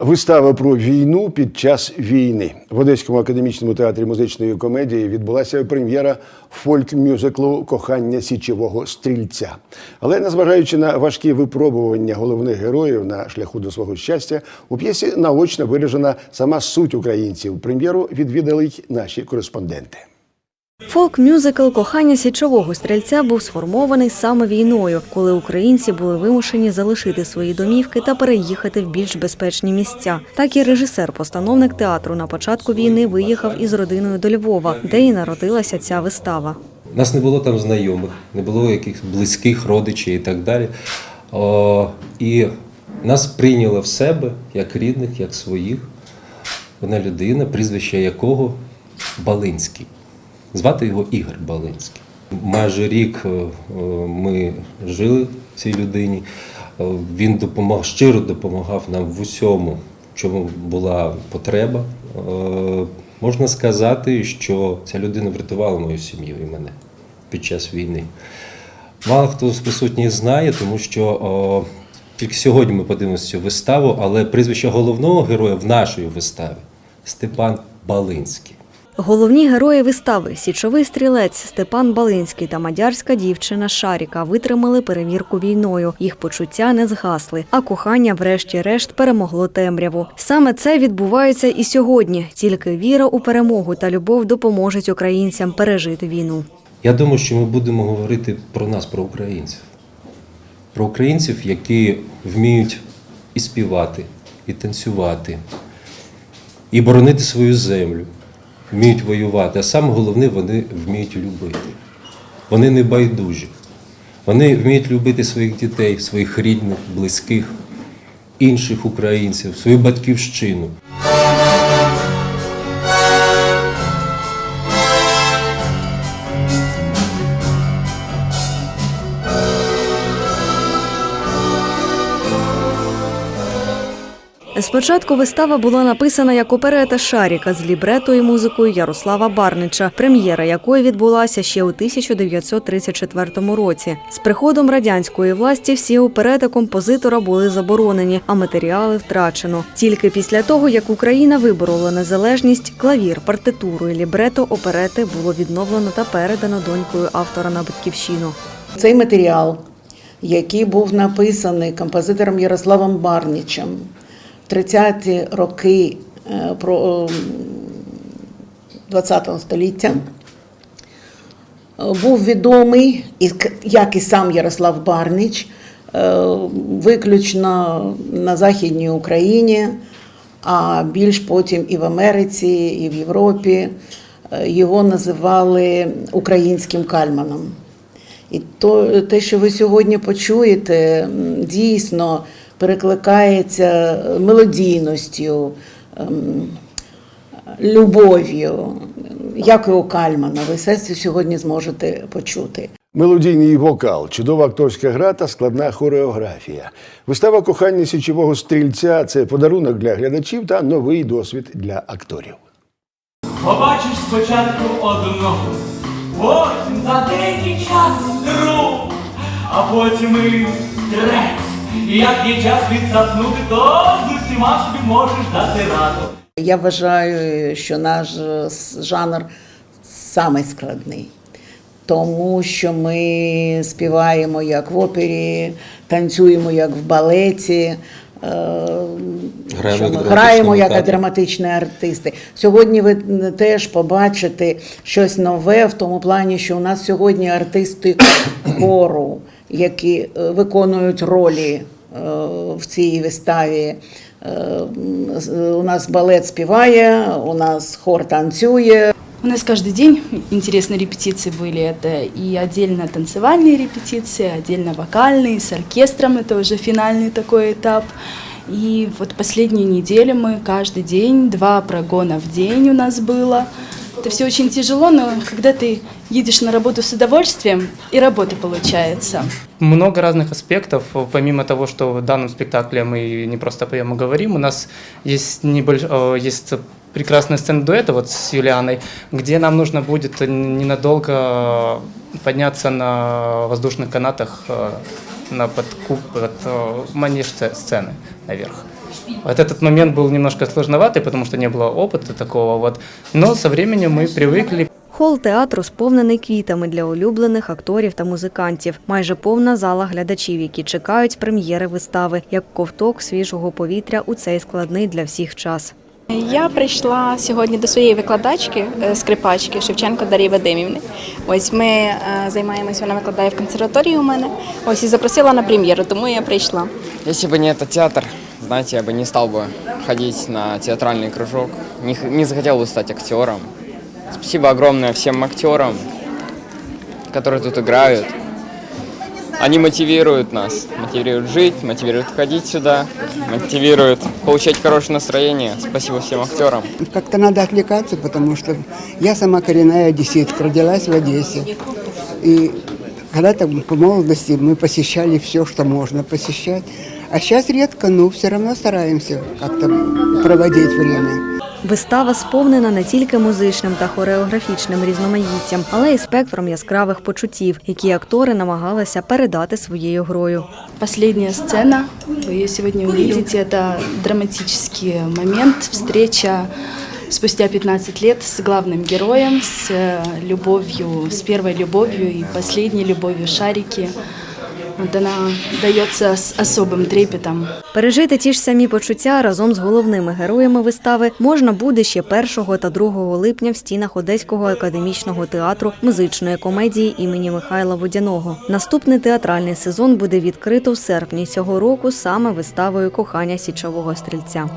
Вистава про війну під час війни в Одеському академічному театрі музичної комедії відбулася прем'єра фольк-мюзиклу Кохання січового стрільця. Але незважаючи на важкі випробування головних героїв на шляху до свого щастя, у п'єсі наочно виражена сама суть українців. Прем'єру відвідали й наші кореспонденти. Фолк-мюзикл Кохання січового стрільця був сформований саме війною, коли українці були вимушені залишити свої домівки та переїхати в більш безпечні місця. Так і режисер-постановник театру на початку війни виїхав із родиною до Львова, де і народилася ця вистава. Нас не було там знайомих, не було якихось близьких родичів і так далі. О, і нас прийняла в себе як рідних, як своїх. Вона людина, прізвище якого Балинський. Звати його Ігор Балинський. Майже рік е, е, ми жили цій людині. Е, Він допомагав, щиро допомагав нам в усьому, чому була потреба. Можна сказати, що ця людина врятувала мою сім'ю і мене під час війни. Мало хто з присутніх знає, тому що тільки сьогодні ми подивимося цю виставу, але прізвище головного героя в нашій виставі Степан Балинський. Головні герої вистави Січовий стрілець Степан Балинський та мадярська дівчина Шаріка витримали перевірку війною. Їх почуття не згасли, а кохання, врешті-решт, перемогло темряву. Саме це відбувається і сьогодні. Тільки віра у перемогу та любов допоможуть українцям пережити війну. Я думаю, що ми будемо говорити про нас, про українців. Про українців, які вміють і співати, і танцювати, і боронити свою землю, вміють воювати. А саме головне, вони вміють любити. Вони не байдужі. Вони вміють любити своїх дітей, своїх рідних, близьких, інших українців, свою батьківщину. Спочатку вистава була написана як оперета Шаріка з лібрето і музикою Ярослава Барнича, прем'єра якої відбулася ще у 1934 році. З приходом радянської власті всі оперети композитора були заборонені, а матеріали втрачено. Тільки після того, як Україна виборола незалежність, клавір, партитуру і лібрето оперети було відновлено та передано донькою автора на батьківщину. Цей матеріал, який був написаний композитором Ярославом Барнічем 30-ті роки е, про ХХ століття, е, був відомий, як і сам Ярослав Барніч, е, виключно на Західній Україні, а більш потім і в Америці, і в Європі. Його називали українським кальманом. І то, те, що ви сьогодні почуєте, дійсно перекликається мелодійністю, ем, любов'ю, як і у Кальмана. Ви все це сьогодні зможете почути. Мелодійний вокал, чудова акторська гра та складна хореографія. Вистава кохання січового стрільця це подарунок для глядачів та новий досвід для акторів. Побачиш спочатку одного, потім за деякий час другу, а потім і третій. І як є час відсапнути, то з усіма собі можеш дати раду. Я вважаю, що наш е, жанр самий складний, тому що ми співаємо як в опері, танцюємо як в балеті. е, Граємо як ми драматичні граємо як драматичні артисти. Сьогодні ви теж побачите щось нове в тому плані, що у нас сьогодні артисти хору, які е, виконують ролі е, в цій виставі. Е, з- У нас балет співає, у нас хор танцює. У нас каждый день интересные репетиции были. Это и отдельно танцевальные репетиции, отдельно вокальные, с оркестром. Это уже финальный такой этап. И вот последнюю неделю мы каждый день, два прогона в день у нас было. Это все очень тяжело, но когда ты едешь на работу с удовольствием, и работа получается. Много разных аспектов. Помимо того, что в данном спектакле мы не просто поем и говорим, у нас есть, небольш... э, есть прекрасная сцена дуэта вот с Юлианой, где нам нужно будет ненадолго подняться на воздушных канатах э, на подкуп, вот, э, манеж сце- сцены наверх. Вот этот момент был немножко сложноватый, потому что не было опыта такого, вот. но со временем мы привыкли, Хол театру сповнений квітами для улюблених акторів та музикантів. Майже повна зала глядачів, які чекають прем'єри вистави, як ковток свіжого повітря у цей складний для всіх час. Я прийшла сьогодні до своєї викладачки, е, скрипачки Шевченко Дар'ї Вадимівни. Ось ми е, займаємося, вона викладає в консерваторії у мене. Ось і запросила на прем'єру, тому я прийшла. Если бы не этот театр, Знаете, я бы не стал бы ходить на театральный кружок, не, не захотел бы стать актером. Спасибо огромное всем актерам, которые тут играют. Они мотивируют нас, мотивируют жить, мотивируют ходить сюда, мотивируют получать хорошее настроение. Спасибо всем актерам. Как-то надо отвлекаться, потому что я сама коренная одесситка, родилась в Одессе. И когда-то по молодости мы посещали все, что можно посещать. А сейчас редко, но все равно стараемся как-то проводить время. Вистава сповнена не тільки музичним та хореографічним різноманіттям, але й спектром яскравих почуттів, які актори намагалися передати своєю грою. Последняя сцена, вы ее сегодня увидите, это драматический момент, встреча спустя 15 лет с главным героем, с э, любовью, с первой любовью и последней любовью Шарики. Вот она дается с особым трепетом. Пережити ті ж самі почуття разом з головними героями вистави можна буде ще 1 та 2 липня в стінах Одеського академічного театру музичної комедії імені Михайла Водяного. Наступний театральний сезон буде відкрито в серпні цього року саме виставою Кохання січового стрільця.